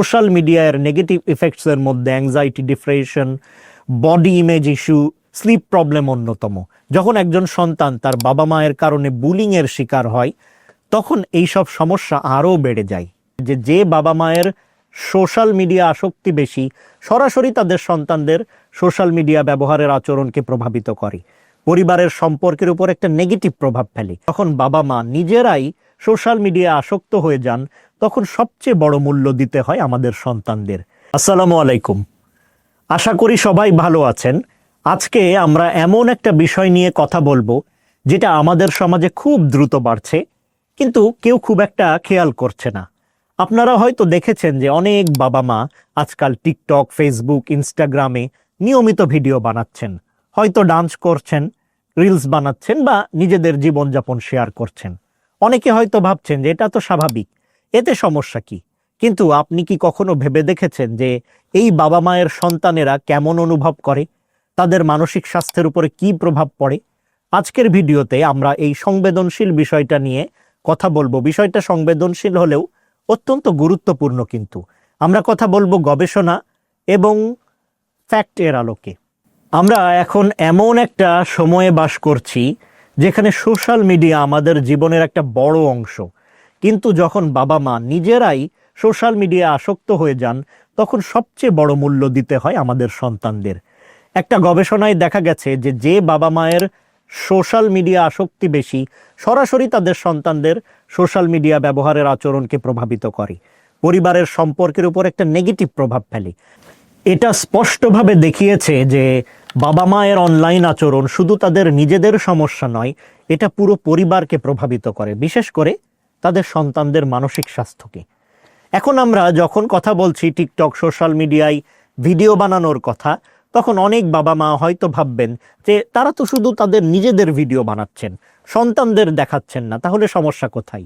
Social মিডিয়ার negative ইফেক্টসের মধ্যে anxiety depression body image issue sleep problem অন্যতম। যখন একজন সন্তান তার বাবা মায়ের কারণে বুলিংয়ের শিকার হয়, তখন এই সব সমস্যা আরও বেড়ে যায়। যে যে বাবা মায়ের সোশ্যাল মিডিয়া আসক্তি বেশি, সরাসরি তাদের সন্তানদের সোশ্যাল মিডিয়া ব্যবহারের আচরণকে প্রভাবিত করে। পরিবারের সম্পর্কের উপর একটা নেগেটিভ প্রভাব ফেলে। তখন বাবা মা নিজেরাই সোশ্যাল মিডিয়া আসক্ত হয়ে যান তখন সবচেয়ে বড় মূল্য দিতে হয় আমাদের সন্তানদের। আসসালামু আলাইকুম। আশা করি সবাই ভালো আছেন। আজকে আমরা এমন একটা বিষয় নিয়ে কথা বলব, যেটা আমাদের সমাজে খুব দ্রুত বাড়ছে, কিন্তু কেউ খুব একটা খেয়াল করছে না। আপনারা হয়তো দেখেছেন যে অনেক বাবা মা আজকাল টিকটক, ফেসবুক, ইনস্টাগ্রামে নিয়মিত ভিডিও বানাচ্ছেন। হয়তো ডান্স করছেন, রিলস বানাচ্ছেন বা নিজেদের জীবনযাপন শেয়ার করছেন। অনেকে হয়তো ভাবছেন যে এটা তো স্বাভাবিক। এতে সমস্যা কি? কিন্তু আপনি কি কখনো ভেবে দেখেছেন যে এই বাবা মায়ের সন্তানেরা কেমন অনুভব করে? তাদের মানসিক স্বাস্থ্যের উপরে কি প্রভাব পড়ে? আজকের ভিডিওতে আমরা এই সংবেদনশীল বিষয়টা নিয়ে কথা বলব। বিষয়টা সংবেদনশীল হলেও অত্যন্ত গুরুত্বপূর্ণ কিন্তু। আমরা কথা বলব গবেষণা এবং ফ্যাক্ট এর আলোকে। আমরা এখন এমন একটা সময়ে বাস করছি যেখানে সোশ্যাল মিডিয়া আমাদের জীবনের একটা বড় অংশ। কিন্তু যখন বাবা মা নিজেরাই সোশ্যাল মিডিয়া আসক্ত হয়ে যান, তখন সবচেয়ে বড় মূল্য দিতে হয় আমাদের সন্তানদের। একটা গবেষণায় দেখা গেছে যে যে বাবা মায়ের সোশ্যাল মিডিয়া আসক্তি বেশি, সরাসরি তাদের সন্তানদের সোশ্যাল মিডিয়া ব্যবহারের আচরণকে প্রভাবিত করে। পরিবারের সম্পর্কের উপর একটা নেগেটিভ প্রভাব ফেলে। এটা স্পষ্টভাবে দেখিয়েছে যে বাবা মায়ের অনলাইন আচরণ শুধু তাদের নিজেদের সমস্যা নয়, এটা পুরো পরিবারকে প্রভাবিত করে। বিশেষ করে তাদের সন্তানদের মানসিক স্বাস্থ্যকে এখন আমরা যখন কথা বলছি টিকটক, সোশ্যাল মিডিয়ায় ভিডিও বানানোর কথা, তখন অনেক বাবা মা হয়তো ভাববেন যে তারা তো শুধু তাদের নিজেদের ভিডিও বানাচ্ছেন, সন্তানদের দেখাচ্ছেন না, তাহলে সমস্যা কোথায়?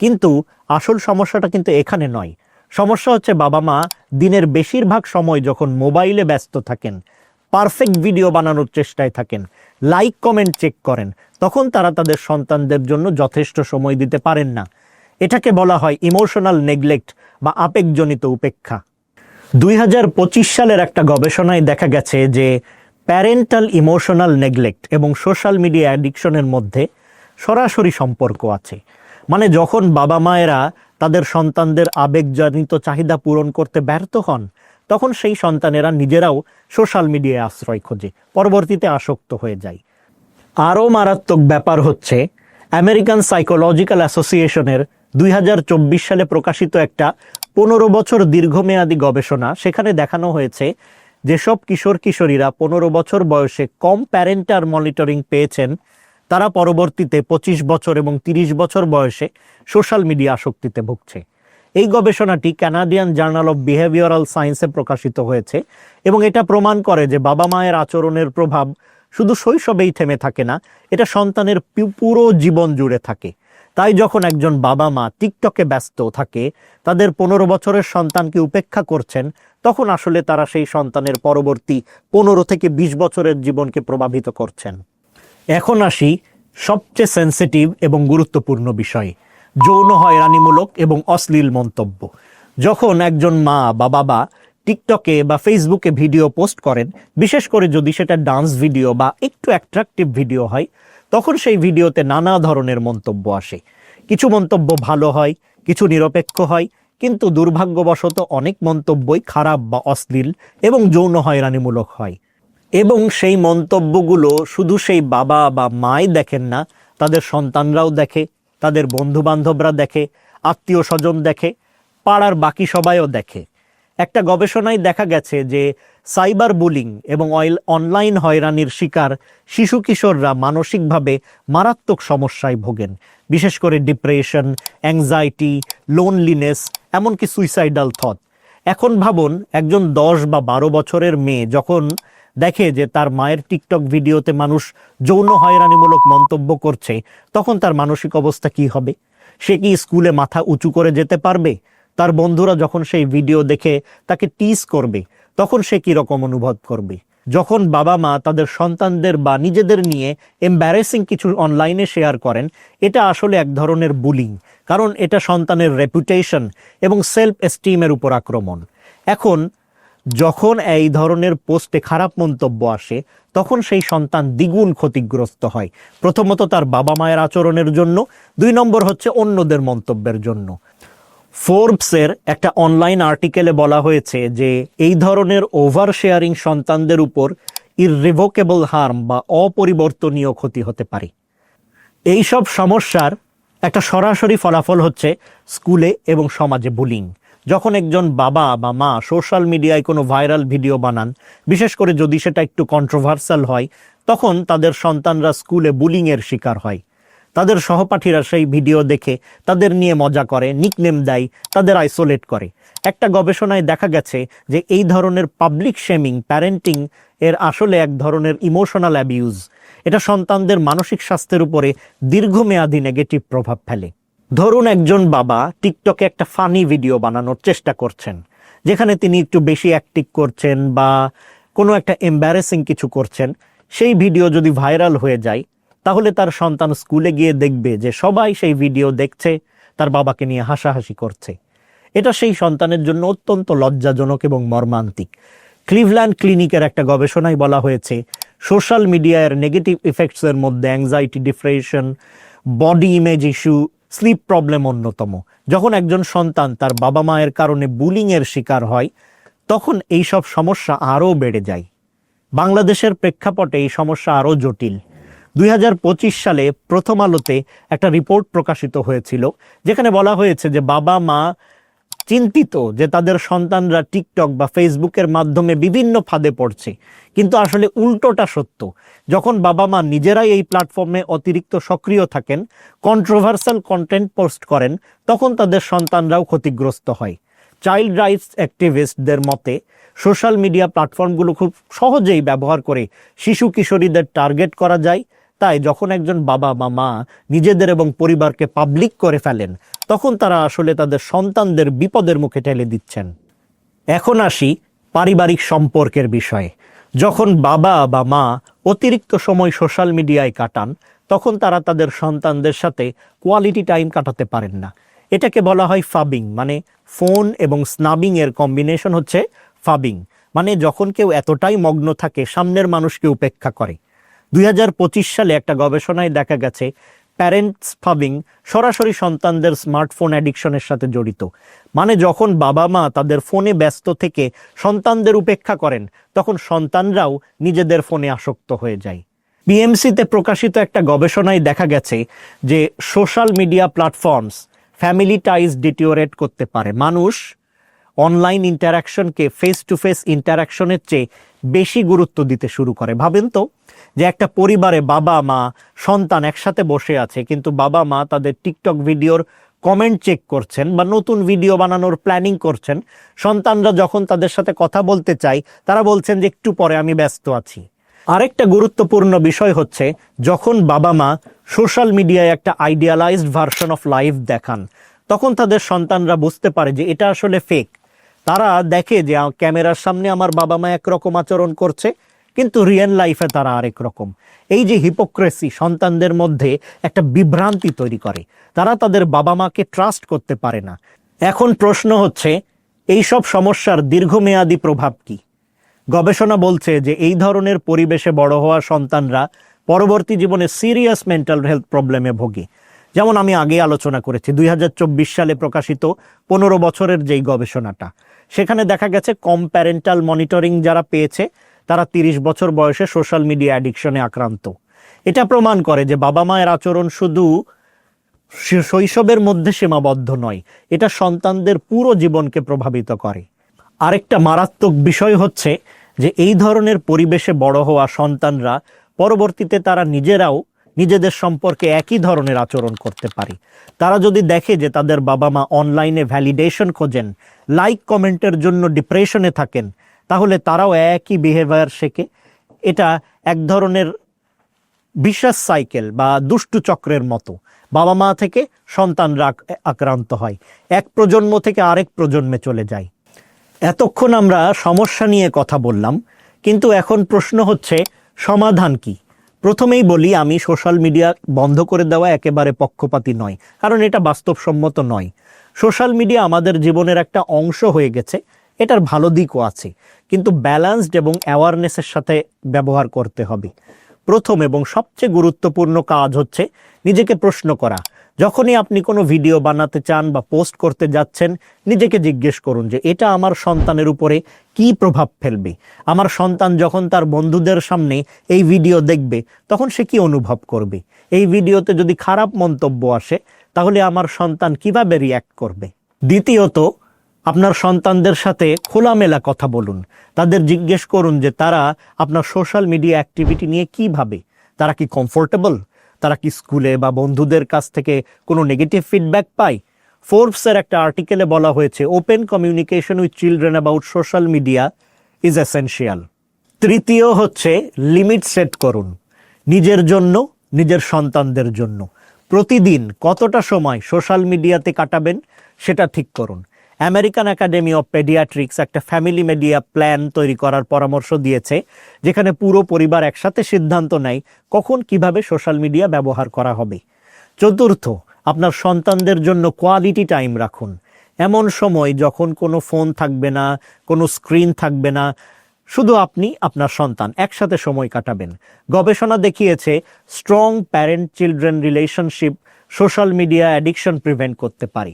কিন্তু আসল সমস্যাটা কিন্তু এখানে নয়। সমস্যা হচ্ছে বাবা মা দিনের বেশিরভাগ সময় যখন মোবাইলে ব্যস্ত থাকেন পারফেক্ট ভিডিও বানানোর চেষ্টায় থাকেন। লাইক কমেন্ট চেক করেন। তখন তারা তাদের সন্তানদের জন্য যথেষ্ট সময় দিতে পারেন না। এটাকে বলা হয় ইমোশনাল নেগলেক্ট বা আবেগজনিত উপেক্ষা। দুই হাজার পঁচিশ সালের একটা গবেষণায় দেখা গেছে যে প্যারেন্টাল ইমোশনাল নেগলেক্ট এবং সোশ্যাল মিডিয়া অ্যাডিকশনের মধ্যে সরাসরি সম্পর্ক আছে। মানে যখন বাবা মায়েরা তাদের সন্তানদের আবেগজনিত চাহিদা পূরণ করতে ব্যর্থ হন তখন সেই সন্তানেরা নিজেরাও সোশ্যাল মিডিয়ায় আশ্রয় খোঁজে, পরবর্তীতে আসক্ত হয়ে যায়। আরও মারাত্মক ব্যাপার হচ্ছে, আমেরিকান সাইকোলজিক্যাল অ্যাসোসিয়েশনের দুই হাজার চব্বিশ সালে প্রকাশিত একটা পনেরো বছর দীর্ঘমেয়াদী গবেষণা, সেখানে দেখানো হয়েছে যেসব কিশোর কিশোরীরা পনেরো বছর বয়সে কম প্যারেন্টার মনিটরিং পেয়েছেন, তারা পরবর্তীতে পঁচিশ বছর এবং তিরিশ বছর বয়সে সোশ্যাল মিডিয়া আসক্তিতে ভুগছে। এই গবেষণাটি কানাডিয়ান জার্নাল অফ বিহেভিয়ারাল সায়েন্সে প্রকাশিত হয়েছে এবং এটা প্রমাণ করে যে বাবা মায়ের আচরণের প্রভাব শুধু শৈশবেই থেমে থাকে না, এটা সন্তানের পুরো জীবন জুড়ে থাকে। তাই যখন একজন বাবা মা টিকটকে ব্যস্ত থাকে, তাদের পনেরো বছরের সন্তানকে উপেক্ষা করছেন, তখন আসলে তারা সেই সন্তানের পরবর্তী পনেরো থেকে বিশ বছরের জীবনকে প্রভাবিত করছেন। এখন আসি সবচেয়ে সেন্সিটিভ এবং গুরুত্বপূর্ণ বিষয়। যৌন হয়রানিমূলক এবং অশ্লীল মন্তব্য। যখন একজন মা বা বাবা টিকটকে বা ফেসবুকে ভিডিও পোস্ট করেন, বিশেষ করে যদি সেটা ডান্স ভিডিও বা একটু অ্যাট্রাকটিভ ভিডিও হয়, তখন সেই ভিডিওতে নানা ধরনের মন্তব্য আসে। কিছু মন্তব্য ভালো হয়, কিছু নিরপেক্ষ হয়, কিন্তু দুর্ভাগ্যবশত অনেক মন্তব্যই খারাপ বা অশ্লীল এবং যৌন হয়রানিমূলক হয়। এবং সেই মন্তব্যগুলো শুধু সেই বাবা বা মাই দেখেন না, তাদের সন্তানরাও দেখে তাদের বন্ধু বান্ধবরা দেখে আত্মীয় স্বজন দেখে, পাড়ার বাকি সবাইও দেখে। একটা গবেষণায় দেখা গেছে যে সাইবার বুলিং এবং অয়েল অনলাইন হয়রানির শিকার শিশু কিশোররা মানসিকভাবে মারাত্মক সমস্যায় ভোগেন, বিশেষ করে ডিপ্রেশন, অ্যাংজাইটি, লোনলিনেস, এমনকি সুইসাইডাল থট। এখন ভাবুন, একজন দশ বা বারো বছরের মেয়ে যখন দেখে যে তার মায়ের টিকটক ভিডিওতে মানুষ যৌন হয়রানিমূলক মন্তব্য করছে, তখন তার মানসিক অবস্থা কি হবে? সে কি স্কুলে মাথা উঁচু করে যেতে পারবে? তার বন্ধুরা যখন সেই ভিডিও দেখে তাকে টিস করবে, তখন সে কি রকম অনুভব করবে? যখন বাবা মা তাদের সন্তানদের বা নিজেদের নিয়ে এম্বারেসিং কিছু অনলাইনে শেয়ার করেন, এটা আসলে এক ধরনের বুলিং কারণ এটা সন্তানের রেপুটেশন এবং সেলফ এস্টিমের উপর আক্রমণ। এখন যখন এই ধরনের পোস্টে খারাপ মন্তব্য আসে, তখন সেই সন্তান দ্বিগুণ ক্ষতিগ্রস্ত হয়। প্রথমত তার বাবা মায়ের আচরণের জন্য, দুই নম্বর হচ্ছে অন্যদের মন্তব্যের জন্য। ফোর্বসের একটা অনলাইন আর্টিকেলে বলা হয়েছে যে, এই ধরনের ওভার শেয়ারিং সন্তানদের উপর ইররিভোকেবল হার্ম বা অপরিবর্তনীয় ক্ষতি হতে পারে। এই সব সমস্যার একটা সরাসরি ফলাফল হচ্ছে স্কুলে এবং সমাজে বুলিং। যখন একজন বাবা বা মা সোশ্যাল মিডিয়ায় কোনো ভাইরাল ভিডিও বানান, বিশেষ করে যদি সেটা একটু কন্ট্রোভার্সাল হয়, তখন তাদের সন্তানরা স্কুলে বুলিংয়ের শিকার হয়। তাদের সহপাঠীরা সেই ভিডিও দেখে তাদের নিয়ে মজা করে নিকনেম দেয়, তাদের আইসোলেট করে। একটা গবেষণায় দেখা গেছে যে এই ধরনের পাবলিক শেমিং প্যারেন্টিং এর আসলে এক ধরনের ইমোশনাল অ্যাবিউজ এটা সন্তানদের মানসিক স্বাস্থ্যের উপরে দীর্ঘমেয়াদী নেগেটিভ প্রভাব ফেলে। ধরুন একজন বাবা টিকটকে একটা ফানি ভিডিও বানানোর চেষ্টা করছেন, যেখানে তিনি একটু বেশি অ্যাক্টিভ করছেন বা কোনো একটা এম্বারেসিং কিছু করছেন, সেই ভিডিও যদি ভাইরাল হয়ে যায়, তাহলে তার সন্তান স্কুলে গিয়ে দেখবে যে সবাই সেই ভিডিও দেখছে, তার বাবাকে নিয়ে হাসাহাসি করছে। এটা সেই সন্তানের জন্য অত্যন্ত লজ্জাজনক এবং মর্মান্তিক। ক্লিভল্যান্ড ক্লিনিকের একটা গবেষণায় বলা হয়েছে সোশ্যাল মিডিয়ার নেগেটিভ ইফেক্টসের মধ্যে anxiety depression body image issue sleep problem অন্যতম। যখন একজন সন্তান তার বাবা মায়ের কারণে বুলিংয়ের শিকার হয়, তখন এই সব সমস্যা আরও বেড়ে যায়। বাংলাদেশের প্রেক্ষাপটে এই সমস্যা আরও জটিল। দুই হাজার পঁচিশ সালে প্রথম আলোতে একটা রিপোর্ট প্রকাশিত হয়েছিল, যেখানে বলা হয়েছে যে বাবা মা চিন্তিত যে তাদের সন্তানরা টিকটক বা ফেসবুকের মাধ্যমে বিভিন্ন ফাঁদে পড়ছে। কিন্তু আসলে উল্টোটা সত্য। যখন বাবা মা নিজেরাই এই প্ল্যাটফর্মে অতিরিক্ত সক্রিয় থাকেন কন্ট্রোভার্সাল কন্টেন্ট পোস্ট করেন, তখন তাদের সন্তানরাও ক্ষতিগ্রস্ত হয়। চাইল্ড রাইটস অ্যাক্টিভিস্টদের মতে সোশ্যাল মিডিয়া প্ল্যাটফর্মগুলো খুব সহজেই ব্যবহার করে শিশু কিশোরীদের টার্গেট করা যায়। তাই যখন একজন বাবা বা মা নিজেদের এবং পরিবারকে পাবলিক করে ফেলেন তখন তারা আসলে তাদের সন্তানদের বিপদের মুখে ঠেলে দিচ্ছেন। এখন আসি পারিবারিক সম্পর্কের বিষয়ে। যখন বাবা বা মা অতিরিক্ত সময় সোশ্যাল মিডিয়ায় কাটান, তখন তারা তাদের সন্তানদের সাথে কোয়ালিটি টাইম কাটাতে পারেন না। এটাকে বলা হয় ফাবিং মানে ফোন এবং স্নাবিং এর কম্বিনেশন হচ্ছে ফাবিং মানে যখন কেউ এতটাই মগ্ন থাকে, সামনের মানুষকে উপেক্ষা করে। দুই হাজার পঁচিশ সালে একটা গবেষণায় দেখা গেছে প্যারেন্টস ফাবিং সরাসরি সন্তানদের স্মার্টফোন অ্যাডিকশনের সাথে জড়িত। মানে যখন বাবা মা তাদের ফোনে ব্যস্ত থেকে সন্তানদের উপেক্ষা করেন, তখন সন্তানরাও নিজেদের ফোনে আসক্ত হয়ে যায়। বিএমসিতে প্রকাশিত একটা গবেষণায় দেখা গেছে যে social media platforms family ties deteriorate করতে পারে। মানুষ অনলাইন ইন্টারাকশনকে ফেস টু ফেস ইন্টারাকশনের চেয়ে বেশি গুরুত্ব দিতে শুরু করে। ভাবেন তো যে একটা পরিবারে বাবা, মা, সন্তান একসাথে বসে আছে, কিন্তু বাবা, মা তাদের টিকটক ভিডিওর কমেন্ট চেক করছেন বা নতুন ভিডিও বানানোর প্ল্যানিং করছেন, সন্তানরা যখন তাদের সাথে কথা বলতে চাই তারা বলছেন যে একটু পরে আমি ব্যস্ত আছি। আরেকটা গুরুত্বপূর্ণ বিষয় হচ্ছে, যখন বাবা, মা সোশ্যাল মিডিয়ায় একটা আইডিয়ালাইজড ভার্সন অফ লাইফ দেখান, তখন তাদের সন্তানরা বুঝতে পারে যে এটা আসলে ফেক তারা দেখে যে ক্যামেরার সামনে আমার বাবা মা একরকম আচরণ করছে, কিন্তু রিয়েল লাইফে তারা আরেক রকম। এই যে হিপোক্রেসি সন্তানদের মধ্যে একটা বিভ্রান্তি তৈরি করে, তারা তাদের বাবা মাকে ট্রাস্ট করতে পারে না। এখন প্রশ্ন হচ্ছে, এই সব সমস্যার দীর্ঘমেয়াদী প্রভাব কি? গবেষণা বলছে যে এই ধরনের পরিবেশে বড় হওয়া সন্তানরা পরবর্তী জীবনে সিরিয়াস মেন্টাল হেলথ প্রবলেমে ভোগে। যেমন আমি আগে আলোচনা করেছি, দুই হাজার চব্বিশ সালে প্রকাশিত পনেরো বছরের যেই গবেষণাটা সেখানে দেখা গেছে কম প্যারেন্টাল মনিটরিং যারা পেয়েছে, তারা তিরিশ বছর বয়সে সোশ্যাল মিডিয়া অ্যাডিকশনে আক্রান্ত। এটা প্রমাণ করে যে বাবা মায়ের আচরণ শুধু শৈশবের মধ্যে সীমাবদ্ধ নয়, এটা সন্তানদের পুরো জীবনকে প্রভাবিত করে। আরেকটা মারাত্মক বিষয় হচ্ছে যে এই ধরনের পরিবেশে বড় হওয়া সন্তানরা পরবর্তীতে তারা নিজেরাও নিজেদের সম্পর্কে একই ধরনের আচরণ করতে পারে। তারা যদি দেখে যে তাদের বাবা মা অনলাইনে ভ্যালিডেশন খোঁজেন লাইক কমেন্টের জন্য ডিপ্রেশনে থাকেন, তাহলে তারাও একই বিহেভিয়ার শেখে। এটা এক ধরনের বিশ্বাস সাইকেল বা দুষ্টু চক্রের মতো। বাবা মা থেকে সন্তানরা আক- আক্রান্ত হয়। এক প্রজন্ম থেকে আরেক প্রজন্মে চলে যায়। এতক্ষণ আমরা সমস্যা নিয়ে কথা বললাম, কিন্তু এখন প্রশ্ন হচ্ছে, সমাধান কি? প্রথমেই বলি, আমি সোশ্যাল মিডিয়া বন্ধ করে দেওয়া একেবারে পক্ষপাতী নয়, কারণ এটা বাস্তবসম্মত নয়। সোশ্যাল মিডিয়া আমাদের জীবনের একটা অংশ হয়ে গেছে, এটার ভালো দিকও আছে, কিন্তু ব্যালান্সড এবং অ্যাওয়ারনেসের সাথে ব্যবহার করতে হবে। প্রথম এবং সবচেয়ে গুরুত্বপূর্ণ কাজ হচ্ছে নিজেকে প্রশ্ন করা যখনই আপনি কোনো ভিডিও বানাতে চান বা পোস্ট করতে যাচ্ছেন, নিজেকে জিজ্ঞেস করুন যে, এটা আমার সন্তানের উপরে কি প্রভাব ফেলবে? আমার সন্তান যখন তার বন্ধুদের সামনে এই ভিডিও দেখবে, তখন সে কি অনুভব করবে? এই ভিডিওতে যদি খারাপ মন্তব্য আসে, তাহলে আমার সন্তান কীভাবে রিয়্যাক্ট করবে? দ্বিতীয়ত, আপনার সন্তানদের সাথে খোলামেলা কথা বলুন। তাদের জিজ্ঞেস করুন যে, তারা আপনার সোশ্যাল মিডিয়া অ্যাক্টিভিটি নিয়ে কি ভাবে? তারা কি কমফোর্টেবল তারা কি স্কুলে বা বন্ধুদের কাছ থেকে কোনো নেগেটিভ ফিডব্যাক পায়? ফোর্বসের একটা আর্টিকেলে বলা হয়েছে open communication with children about social media is essential তৃতীয় হচ্ছে লিমিট সেট করুন নিজের জন্য, নিজের সন্তানদের জন্য। প্রতিদিন কতটা সময় সোশ্যাল মিডিয়াতে কাটাবেন সেটা ঠিক করুন। আমেরিকান একাডেমি অফ পেডিয়াট্রিক্স একটা ফ্যামিলি মিডিয়া প্ল্যান তৈরি করার পরামর্শ দিয়েছে, যেখানে পুরো পরিবার একসাথে সিদ্ধান্ত নেয় কখন কীভাবে সোশ্যাল মিডিয়া ব্যবহার করা হবে। চতুর্থ, আপনার সন্তানদের জন্য কোয়ালিটি টাইম রাখুন। এমন সময় যখন কোনো ফোন থাকবে না, কোনো স্ক্রিন থাকবে না, শুধু আপনি আপনার সন্তান একসাথে সময় কাটাবেন। গবেষণা দেখিয়েছে strong parent children relationship social media addiction prevent করতে পারে।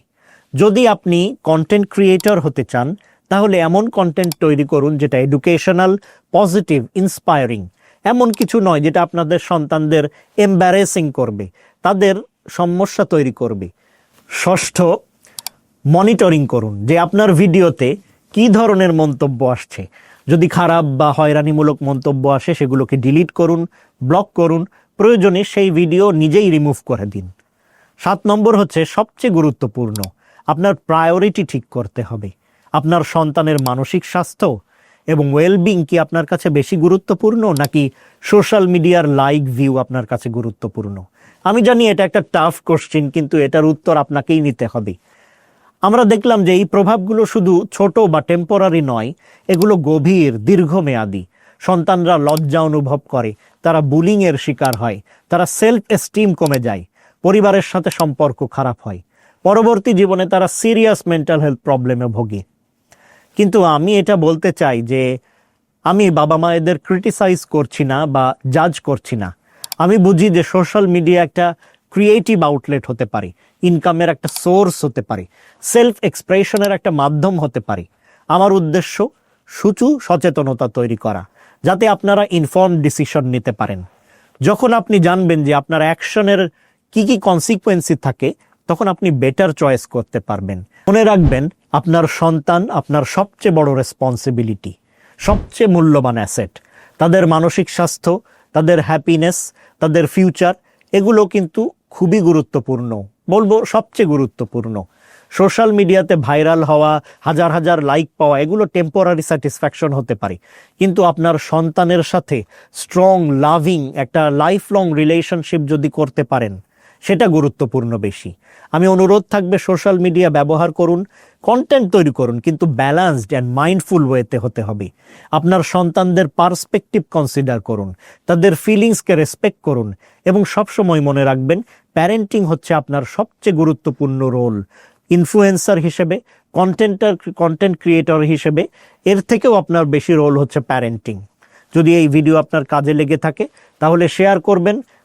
যদি আপনি কন্টেন্ট ক্রিয়েটর হতে চান, তাহলে এমন কন্টেন্ট তৈরি করুন যেটা এডুকেশনাল পজিটিভ ইন্সপায়ারিং এমন কিছু নয় যেটা আপনাদের সন্তানদের এম্বারেসিং করবে, তাদের সমস্যা তৈরি করবে। ষষ্ঠ মনিটরিং করুন যে আপনার ভিডিওতে কি ধরনের মন্তব্য আসছে। যদি খারাপ বা হয়রানিমূলক মন্তব্য আসে, সেগুলোকে ডিলিট করুন ব্লক করুন, প্রয়োজনে সেই ভিডিও নিজেই রিমুভ করে দিন। সাত নম্বর হচ্ছে সবচেয়ে গুরুত্বপূর্ণ আপনার প্রায়োরিটি ঠিক করতে হবে। আপনার সন্তানের মানসিক স্বাস্থ্য এবং ওয়েলবিং কি আপনার কাছে বেশি গুরুত্বপূর্ণ, নাকি সোশ্যাল মিডিয়ার লাইক ভিউ আপনার কাছে গুরুত্বপূর্ণ? আমি জানি এটা একটা টাফ কোশ্চিন কিন্তু এটার উত্তর আপনাকেই নিতে হবে। আমরা দেখলাম যে এই প্রভাবগুলো শুধু ছোট বা টেম্পোরারি নয়, এগুলো গভীর, দীর্ঘমেয়াদী। সন্তানরা লজ্জা অনুভব করে, তারা বুলিংয়ের শিকার হয়, তারা সেলফ এস্টিম কমে যায়, পরিবারের সাথে সম্পর্ক খারাপ হয়। পরবর্তী জীবনে তারা সিরিয়াস মেন্টাল হেলথ প্রবলেমে ভোগে। কিন্তু আমি এটা বলতে চাই যে, আমি বাবা মায়েদের ক্রিটিসাইজ করছি না বা জাজ করছি না। আমি বুঝি যে সোশ্যাল মিডিয়া একটা ক্রিয়েটিভ আউটলেট হতে পারে, ইনকামের একটা সোর্স হতে পারে সেলফ এক্সপ্রেশনের একটা মাধ্যম হতে পারে। আমার উদ্দেশ্য, সুচু সচেতনতা তৈরি করা, যাতে আপনারা ইনফর্ম ডিসিশন নিতে পারেন। যখন আপনি জানবেন যে আপনার অ্যাকশনের কি কি কনসিকুয়েন্সি থাকে তখন আপনি বেটার চয়েস করতে পারবেন। মনে রাখবেন, আপনার সন্তান আপনার সবচেয়ে বড় রেসপন্সিবিলিটি সবচেয়ে মূল্যবান অ্যাসেট তাদের মানসিক স্বাস্থ্য, তাদের হ্যাপিনেস তাদের ফিউচার এগুলো কিন্তু খুবই গুরুত্বপূর্ণ। বলব সবচেয়ে গুরুত্বপূর্ণ। সোশ্যাল মিডিয়াতে ভাইরাল হওয়া, হাজার হাজার লাইক পাওয়া, এগুলো টেম্পোরারি স্যাটিসফ্যাকশন হতে পারে। কিন্তু আপনার সন্তানের সাথে স্ট্রং লাভিং একটা লাইফ লং রিলেশনশিপ যদি করতে পারেন সেটা গুরুত্বপূর্ণ বেশি। আমি অনুরোধ থাকবে সোশ্যাল মিডিয়া ব্যবহার করুন কন্টেন্ট তৈরি করুন, কিন্তু ব্যালান্সড অ্যান্ড মাইন্ডফুল ওয়েতে হতে হবে। আপনার সন্তানদের পার্সপেক্টিভ কনসিডার করুন, তাদের ফিলিংসকে রেসপেক্ট করুন এবং সবসময় মনে রাখবেন প্যারেন্টিং হচ্ছে আপনার সবচেয়ে গুরুত্বপূর্ণ রোল ইনফ্লুয়েন্সার হিসেবে কন্টেন্টার কন্টেন্ট ক্রিয়েটর হিসেবে, এর থেকেও আপনার বেশি রোল হচ্ছে প্যারেন্টিং যদি এই ভিডিও আপনার কাজে লেগে থাকে, তাহলে শেয়ার করবেন